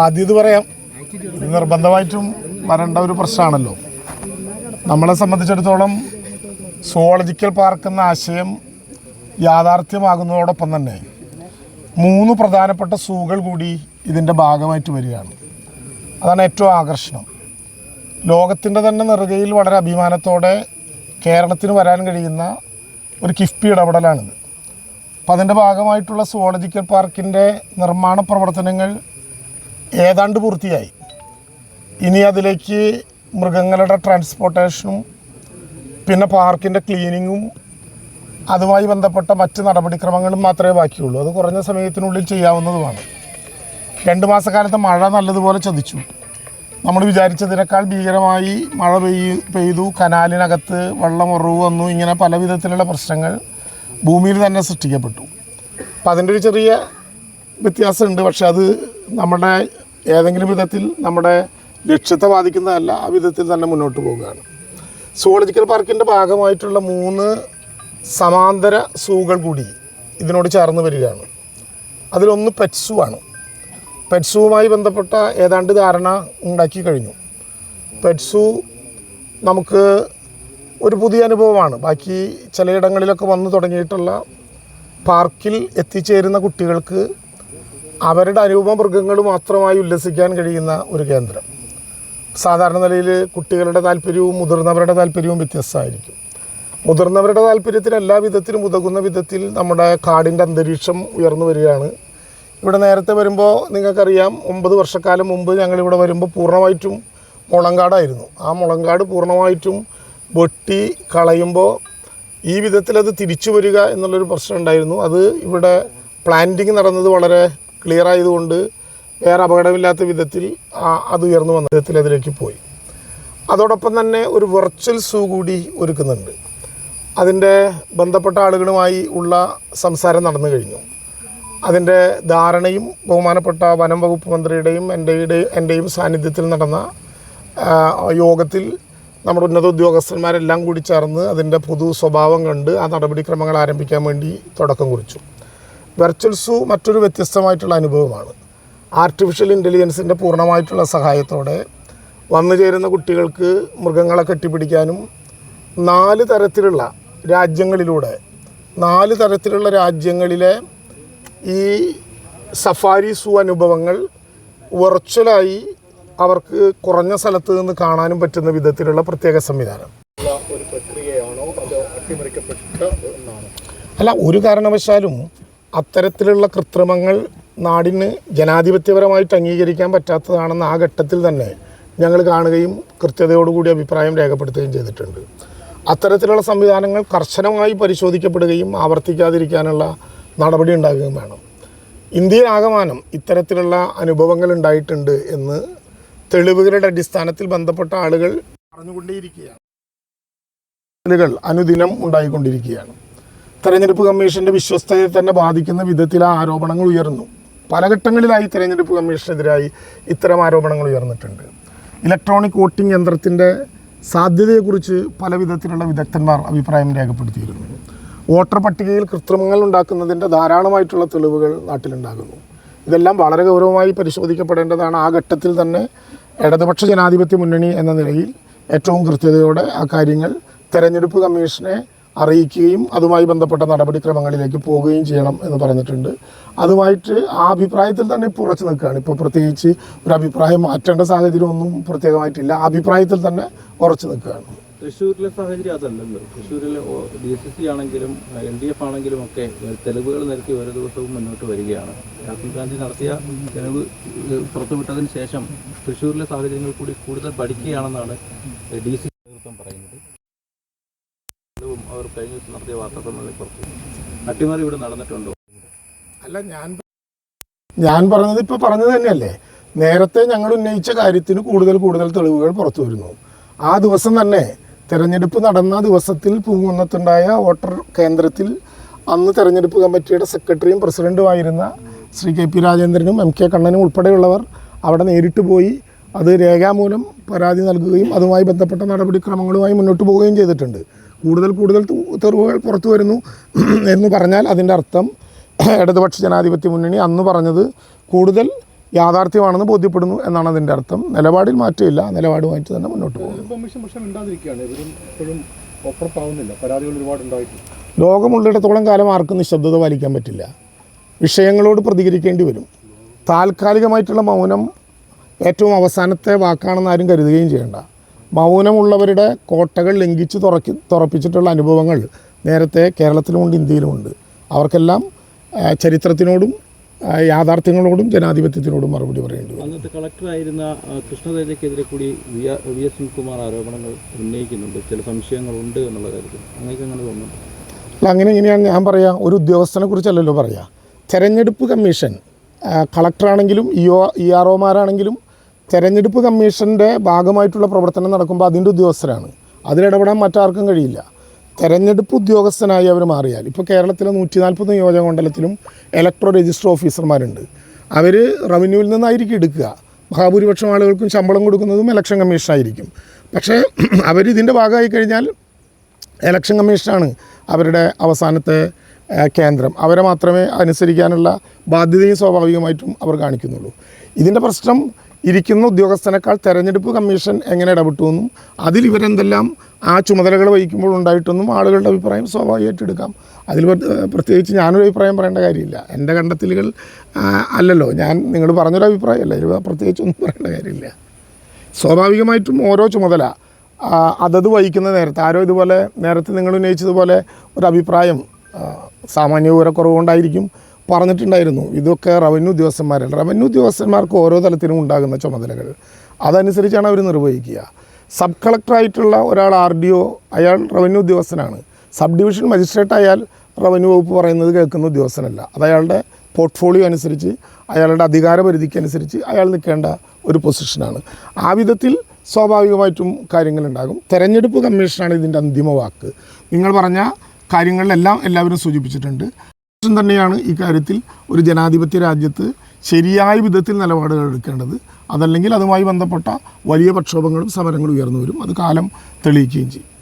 ആദ്യം ഇത് പറയാം. നിർബന്ധമായിട്ടും വരേണ്ട ഒരു പ്രശ്നമാണല്ലോ. നമ്മളെ സംബന്ധിച്ചിടത്തോളം സോളജിക്കൽ പാർക്ക് എന്ന ആശയം യാഥാർത്ഥ്യമാകുന്നതോടൊപ്പം തന്നെ മൂന്ന് പ്രധാനപ്പെട്ട സൂകൾ കൂടി ഇതിന്റെ ഭാഗമായിട്ട് വരികയാണ്. അതാണ് ഏറ്റവും ആകർഷണം. ലോകത്തിന്റെ തന്നെ നെറുകയിൽ വളരെ അഭിമാനത്തോടെ കേരളത്തിന് വരാൻ കഴിയുന്ന ഒരു കിഫ്ബി ഇടപെടലാണിത്. അപ്പം അതിന്റെ ഭാഗമായിട്ടുള്ള സുവോളജിക്കൽ പാർക്കിന്റെ നിർമ്മാണ പ്രവർത്തനങ്ങൾ ഏതാണ്ട് പൂർത്തിയായി. ഇനി അതിലേക്ക് മൃഗങ്ങളുടെ ട്രാൻസ്പോർട്ടേഷനും പിന്നെ പാർക്കിന്റെ ക്ലീനിങ്ങും അതുമായി ബന്ധപ്പെട്ട മറ്റ് നടപടിക്രമങ്ങളും മാത്രമേ ബാക്കിയുള്ളൂ. അത് കുറഞ്ഞ സമയത്തിനുള്ളിൽ ചെയ്യാവുന്നതുമാണ്. രണ്ട് മാസക്കാലത്ത് മഴ നല്ലതുപോലെ ചതിച്ചു. നമ്മൾ വിചാരിച്ചതിനേക്കാൾ ഭീകരമായി മഴ പെയ്യ് പെയ്തു. കനാലിനകത്ത് വെള്ളം ഉറവ് വന്നു. ഇങ്ങനെ പല വിധത്തിലുള്ള പ്രശ്നങ്ങൾ ഭൂമിയിൽ തന്നെ സൃഷ്ടിക്കപ്പെട്ടു. അപ്പം അതിന്റെ ഒരു ചെറിയ വ്യത്യാസമുണ്ട്. പക്ഷെ അത് നമ്മുടെ ഏതെങ്കിലും വിധത്തിൽ നമ്മുടെ ലക്ഷ്യത്തെ ബാധിക്കുന്നതല്ല ആ വിധത്തിൽ തന്നെ മുന്നോട്ട് പോവുകയാണ്. സുവോളജിക്കൽ പാർക്കിന്റെ ഭാഗമായിട്ടുള്ള മൂന്ന് സമാന്തര സൂകൾ കൂടി ഇതിനോട് ചേർന്ന് വരികയാണ്. അതിലൊന്ന് പെറ്റ്സു ആണ്. പെറ്റ്സുവുമായി ബന്ധപ്പെട്ട ഏതാണ്ട് ധാരണ ഉണ്ടാക്കി കഴിഞ്ഞു. പെറ്റ്സു നമുക്ക് ഒരു പുതിയ അനുഭവമാണ്. ബാക്കി ചിലയിടങ്ങളിലൊക്കെ വന്നു തുടങ്ങിയിട്ടുള്ള പാർക്കിൽ എത്തിച്ചേരുന്ന കുട്ടികൾക്ക് അവരുടെ അനുപമ മൃഗങ്ങൾ മാത്രമായി ഉല്ലസിക്കാൻ കഴിയുന്ന ഒരു കേന്ദ്രം. സാധാരണ നിലയിൽ കുട്ടികളുടെ താല്പര്യവും മുതിർന്നവരുടെ താല്പര്യവും വ്യത്യസ്തമായിരിക്കും. മുതിർന്നവരുടെ താല്പര്യത്തിന് എല്ലാ വിധത്തിലും ഉതകുന്ന വിധത്തിൽ നമ്മുടെ കാടിന്റെ അന്തരീക്ഷം ഉയർന്നു വരികയാണ്. ഇവിടെ നേരത്തെ വരുമ്പോൾ നിങ്ങൾക്കറിയാം ഒമ്പത് വർഷക്കാലം മുമ്പ് ഞങ്ങളിവിടെ വരുമ്പോൾ പൂർണമായിട്ടും മുളങ്കാടായിരുന്നു. ആ മുളങ്കാട് പൂർണമായിട്ടും വെട്ടി കളയുമ്പോൾ ഈ വിധത്തിൽ അത് തിരിച്ചു വരിക എന്നുള്ളൊരു പ്രശ്നം ഉണ്ടായിരുന്നു. അത് ഇവിടെ പ്ലാന്റിങ് നടന്നത് വളരെ ക്ലിയർ ആയതുകൊണ്ട് വേറെ അപകടമില്ലാത്ത വിധത്തിൽ അത് ഉയർന്നു വന്ന വിധത്തിൽ അതിലേക്ക് പോയി. അതോടൊപ്പം തന്നെ ഒരു വെർച്വൽ സൂ കൂടി ഒരുക്കുന്നുണ്ട്. അതിന്റെ ബന്ധപ്പെട്ട ആളുകളുമായി ഉള്ള സംസാരം നടന്നു കഴിഞ്ഞു. അതിന്റെ ധാരണയും ബഹുമാനപ്പെട്ട വനം വകുപ്പ് മന്ത്രിയുടെയും എന്റെ എന്റെയും സാന്നിധ്യത്തിൽ നടന്ന യോഗത്തിൽ നമ്മുടെ ഉന്നത ഉദ്യോഗസ്ഥന്മാരെല്ലാം കൂടി ചേർന്ന് അതിന്റെ പൊതു സ്വഭാവം കണ്ട് ആ നടപടിക്രമങ്ങൾ ആരംഭിക്കാൻ വേണ്ടി തുടക്കം കുറിച്ചു. വെർച്വൽ സൂ മറ്റൊരു വ്യത്യസ്തമായിട്ടുള്ള അനുഭവമാണ്. ആർട്ടിഫിഷ്യൽ ഇന്റലിജൻസിന്റെ പൂർണമായിട്ടുള്ള സഹായത്തോടെ വന്നു ചേരുന്ന കുട്ടികൾക്ക് മൃഗങ്ങളെ കെട്ടിപ്പിടിക്കാനും നാല് തരത്തിലുള്ള രാജ്യങ്ങളിലൂടെ നാല് തരത്തിലുള്ള രാജ്യങ്ങളിലെ ഈ സഫാരി സൂ അനുഭവങ്ങൾ വെർച്വലായി അവർക്ക് കുറഞ്ഞ സ്ഥലത്ത് നിന്ന് കാണാനും പറ്റുന്ന വിധത്തിലുള്ള പ്രത്യേക സംവിധാനം. അല്ല ഒരു കാരണവശാലും അത്തരത്തിലുള്ള കൃത്രിമങ്ങൾ നാടിന് ജനാധിപത്യപരമായിട്ട് അംഗീകരിക്കാൻ പറ്റാത്തതാണെന്ന് ആ ഘട്ടത്തിൽ തന്നെ ഞങ്ങൾ കാണുകയും കൃത്യതയോടുകൂടി അഭിപ്രായം രേഖപ്പെടുത്തുകയും ചെയ്തിട്ടുണ്ട്. അത്തരത്തിലുള്ള സംവിധാനങ്ങൾ കർശനമായി പരിശോധിക്കപ്പെടുകയും ആവർത്തിക്കാതിരിക്കാനുള്ള നടപടി ഉണ്ടാകുകയും വേണം. ഇന്ത്യയിലാകമാനം ഇത്തരത്തിലുള്ള അനുഭവങ്ങൾ ഉണ്ടായിട്ടുണ്ട് എന്ന് തെളിവുകളുടെ അടിസ്ഥാനത്തിൽ ബന്ധപ്പെട്ട ആളുകൾ പറഞ്ഞുകൊണ്ടേയിരിക്കുകയാണ് അനുദിനം ഉണ്ടായിക്കൊണ്ടിരിക്കുകയാണ്. തെരഞ്ഞെടുപ്പ് കമ്മീഷന്റെ വിശ്വസ്തയെ തന്നെ ബാധിക്കുന്ന വിധത്തിൽ ആരോപണങ്ങൾ ഉയർന്നു. പല ഘട്ടങ്ങളിലായി തെരഞ്ഞെടുപ്പ് കമ്മീഷനെതിരായി ഇത്തരം ആരോപണങ്ങൾ ഉയർന്നിട്ടുണ്ട്. ഇലക്ട്രോണിക് വോട്ടിംഗ് യന്ത്രത്തിന്റെ സാധ്യതയെക്കുറിച്ച് പല വിധത്തിലുള്ള വിദഗ്ധന്മാർ അഭിപ്രായം രേഖപ്പെടുത്തിയിരുന്നു. വോട്ടർ പട്ടികയിൽ കൃത്രിമങ്ങൾ ഉണ്ടാക്കുന്നതിന്റെ ധാരാളമായിട്ടുള്ള തെളിവുകൾ നാട്ടിലുണ്ടാകുന്നു. ഇതെല്ലാം വളരെ ഗൗരവമായി പരിശോധിക്കപ്പെടേണ്ടതാണ്. ആ ഘട്ടത്തിൽ തന്നെ ഇടതുപക്ഷ ജനാധിപത്യ മുന്നണി എന്ന നിലയിൽ ഏറ്റവും കൃത്യതയോടെ ആ കാര്യങ്ങൾ തെരഞ്ഞെടുപ്പ് കമ്മീഷനെ അറിയിക്കുകയും അതുമായി ബന്ധപ്പെട്ട നടപടിക്രമങ്ങളിലേക്ക് പോവുകയും ചെയ്യണം എന്ന് പറഞ്ഞിട്ടുണ്ട്. അതുമായിട്ട് ആ അഭിപ്രായത്തിൽ തന്നെ ഉറച്ചു നിൽക്കുകയാണ്. ഇപ്പോൾ പ്രത്യേകിച്ച് ഒരു അഭിപ്രായം മാറ്റേണ്ട സാഹചര്യമൊന്നും പ്രത്യേകമായിട്ടില്ല. ആ അഭിപ്രായത്തിൽ തന്നെ ഉറച്ചു നിൽക്കുകയാണ്. തൃശ്ശൂരിലെ സാഹചര്യം അതല്ലല്ലോ. തൃശ്ശൂരിലെ ഡി സി സി ആണെങ്കിലും എൽ ഡി എഫ് ആണെങ്കിലും ഒക്കെ തെളിവുകൾ നിരത്തി ഓരോ ദിവസവും മുന്നോട്ട് വരികയാണ്. രാഹുൽ ഗാന്ധി നടത്തിയ തെളിവ് പുറത്തുവിട്ടതിന് ശേഷം തൃശ്ശൂരിലെ സാഹചര്യങ്ങൾ കൂടി കൂടുതൽ പഠിക്കുകയാണെന്നാണ് ഡി സി കഴിഞ്ഞ ദിവസം നടത്തിയ വാർത്താ സമ്മേളനത്തിൽ പുറത്തു അട്ടിമറി ഇവിടെ നടന്നിട്ടുണ്ടോ? അല്ല ഞാൻ ഞാൻ പറഞ്ഞത് ഇപ്പോൾ പറഞ്ഞത് തന്നെയല്ലേ. നേരത്തെ ഞങ്ങൾ ഉന്നയിച്ച കാര്യത്തിന് കൂടുതൽ കൂടുതൽ തെളിവുകൾ പുറത്തു വരുന്നു. ആ ദിവസം തന്നെ തെരഞ്ഞെടുപ്പ് നടന്ന ദിവസത്തിൽ പൂങ്കുന്നത്തുണ്ടായ വോട്ടർ കേന്ദ്രത്തിൽ അന്ന് തെരഞ്ഞെടുപ്പ് കമ്മിറ്റിയുടെ സെക്രട്ടറിയും പ്രസിഡന്റുമായിരുന്ന ശ്രീ കെ പി രാജേന്ദ്രനും എം കെ കണ്ണനും ഉൾപ്പെടെയുള്ളവർ അവിടെ നേരിട്ട് പോയി അത് രേഖാമൂലം പരാതി നൽകുകയും അതുമായി ബന്ധപ്പെട്ട നടപടിക്രമങ്ങളുമായി മുന്നോട്ട് പോവുകയും ചെയ്തിട്ടുണ്ട്. കൂടുതൽ കൂടുതൽ തെറിവുകൾ പുറത്തു വരുന്നു എന്ന് പറഞ്ഞാൽ അതിന്റെ അർത്ഥം ഇടതുപക്ഷ ജനാധിപത്യ മുന്നണി അന്ന് പറഞ്ഞത് കൂടുതൽ യാഥാർത്ഥ്യമാണെന്ന് ബോധ്യപ്പെടുന്നു എന്നാണ് അതിന്റെ അർത്ഥം. നിലപാടിൽ മാറ്റമില്ല നിലപാടുമായിട്ട് തന്നെ മുന്നോട്ട് പോകും ലോകമുള്ളിടത്തോളം കാലം ആർക്കും നിശബ്ദത പാലിക്കാൻ പറ്റില്ല. വിഷയങ്ങളോട് പ്രതികരിക്കേണ്ടി വരും. താൽക്കാലികമായിട്ടുള്ള മൗനം ഏറ്റവും അവസാനത്തെ വാക്കാണെന്ന് ആരും കരുതുകയും ചെയ്യേണ്ട. മൗനമുള്ളവരുടെ കോട്ടകൾ ലംഘിച്ച് തുറക്കി തുറപ്പിച്ചിട്ടുള്ള അനുഭവങ്ങൾ നേരത്തെ കേരളത്തിലുമുണ്ട് ഇന്ത്യയിലുമുണ്ട്. അവർക്കെല്ലാം ചരിത്രത്തിനോടും യാഥാർത്ഥ്യങ്ങളോടും ജനാധിപത്യത്തിനോടും മറുപടി പറയേണ്ടി വരും അന്നത്തെ കളക്ടറായിരുന്ന കൃഷ്ണതേജയ്ക്കെതിരെ കൂടി വി എസ് സുനിൽകുമാർ ആരോപണങ്ങൾ ഉന്നയിക്കുന്നുണ്ട്. ചില സംശയങ്ങളുണ്ട് എന്നുള്ള കാര്യത്തിൽ. അങ്ങനെ അങ്ങനെ തോന്നുന്നു അല്ല അങ്ങനെ ഇങ്ങനെയാണ് ഞാൻ പറയാം ഒരു ഉദ്യോഗസ്ഥനെ കുറിച്ചല്ലല്ലോ പറയാം. തെരഞ്ഞെടുപ്പ് കമ്മീഷൻ കളക്ടറാണെങ്കിലും ഇ ഒ ഇ ആർ ഒമാരാണെങ്കിലും തെരഞ്ഞെടുപ്പ് കമ്മീഷന്റെ ഭാഗമായിട്ടുള്ള പ്രവർത്തനം നടക്കുമ്പോൾ അതിന്റെ ഉദ്യോഗസ്ഥരാണ്. അതിലിടപെടാൻ മറ്റാർക്കും കഴിയില്ല. തെരഞ്ഞെടുപ്പ് ഉദ്യോഗസ്ഥനായി അവർ മാറിയാൽ ഇപ്പോൾ കേരളത്തിലെ നൂറ്റി നാൽപ്പത് നിയോജക മണ്ഡലത്തിലും ഇലക്ട്രോ രജിസ്റ്റർ ഓഫീസർമാരുണ്ട് അവർ റവന്യൂവിൽ നിന്നായിരിക്കും എടുക്കുക. മഹാഭൂരിപക്ഷം ആളുകൾക്കും ശമ്പളം കൊടുക്കുന്നതും ഇലക്ഷൻ കമ്മീഷനായിരിക്കും പക്ഷേ അവരിതിന്റെ ഭാഗമായി കഴിഞ്ഞാൽ ഇലക്ഷൻ കമ്മീഷനാണ് അവരുടെ അവസാനത്തെ കേന്ദ്രം. അവരെ മാത്രമേ അനുസരിക്കാനുള്ള ബാധ്യതയും സ്വാഭാവികമായിട്ടും അവർ കാണിക്കുന്നുള്ളൂ. ഇതിന്റെ പ്രശ്നം ഇരിക്കുന്ന ഉദ്യോഗസ്ഥനേക്കാൾ തെരഞ്ഞെടുപ്പ് കമ്മീഷൻ എങ്ങനെ ഇടപെട്ടു എന്നും അതിൽ ഇവരെന്തെല്ലാം ആ ചുമതലകൾ വഹിക്കുമ്പോൾ ഉണ്ടായിട്ടെന്നും ആളുകളുടെ അഭിപ്രായം സ്വാഭാവികമായിട്ട് എടുക്കാം അതിൽ പ്ര- പ്രത്യേകിച്ച് ഞാനൊരു അഭിപ്രായം പറയേണ്ട കാര്യമില്ല. എന്റെ കണ്ടെത്തലുകൾ അല്ലല്ലോ. ഞാൻ നിങ്ങൾ പറഞ്ഞൊരു അഭിപ്രായമല്ല. ഇതിൽ പ്രത്യേകിച്ച് ഒന്നും പറയേണ്ട കാര്യമില്ല. സ്വാഭാവികമായിട്ടും ഓരോ ചുമതല അതത് വഹിക്കുന്ന നേരത്തെ ആരോ ഇതുപോലെ നേരത്തെ നിങ്ങൾ ഉന്നയിച്ചതുപോലെ ഒരു അഭിപ്രായം സാമാന്യ വിവരക്കുറവുകൊണ്ടായിരിക്കും പറഞ്ഞിട്ടുണ്ടായിരുന്നു. ഇതൊക്കെ റവന്യൂ ഉദ്യോഗസ്ഥന്മാരെ റവന്യൂ ഉദ്യോഗസ്ഥന്മാർക്ക് ഓരോ തലത്തിലും ഉണ്ടാകുന്ന ചുമതലകൾ. അതനുസരിച്ചാണ് അവർ നിർവഹിക്കുക. സബ് കളക്ടറായിട്ടുള്ള ഒരാൾ ആർ ഡി ഒ അയാൾ റവന്യൂ ഉദ്യോഗസ്ഥനാണ്. സബ് ഡിവിഷൻ മജിസ്ട്രേറ്റ് ആയാൽ റവന്യൂ വകുപ്പ് പറയുന്നത് കേൾക്കുന്ന ഉദ്യോഗസ്ഥനല്ല. അത് അയാളുടെ പോർട്ട്ഫോളിയോ അനുസരിച്ച് അയാളുടെ അധികാര പരിധിക്ക് അനുസരിച്ച് അയാൾ നിൽക്കേണ്ട ഒരു പൊസിഷനാണ്. ആ വിധത്തിൽ സ്വാഭാവികമായിട്ടും കാര്യങ്ങളുണ്ടാകും. തെരഞ്ഞെടുപ്പ് കമ്മീഷനാണ് ഇതിന്റെ അന്തിമ വാക്ക്. നിങ്ങൾ പറഞ്ഞ കാര്യങ്ങളിലെല്ലാം എല്ലാവരും സൂചിപ്പിച്ചിട്ടുണ്ട്. തന്നെയാണ് ഈ കാര്യത്തിൽ ഒരു ജനാധിപത്യ രാജ്യത്ത് ശരിയായ വിധത്തിൽ നിലപാടുകൾ എടുക്കേണ്ടത്. അതല്ലെങ്കിൽ അതുമായി ബന്ധപ്പെട്ട വലിയ പ്രക്ഷോഭങ്ങളും സമരങ്ങളും ഉയർന്നു വരും. അത് കാലം തെളിയിക്കുകയും ചെയ്യും.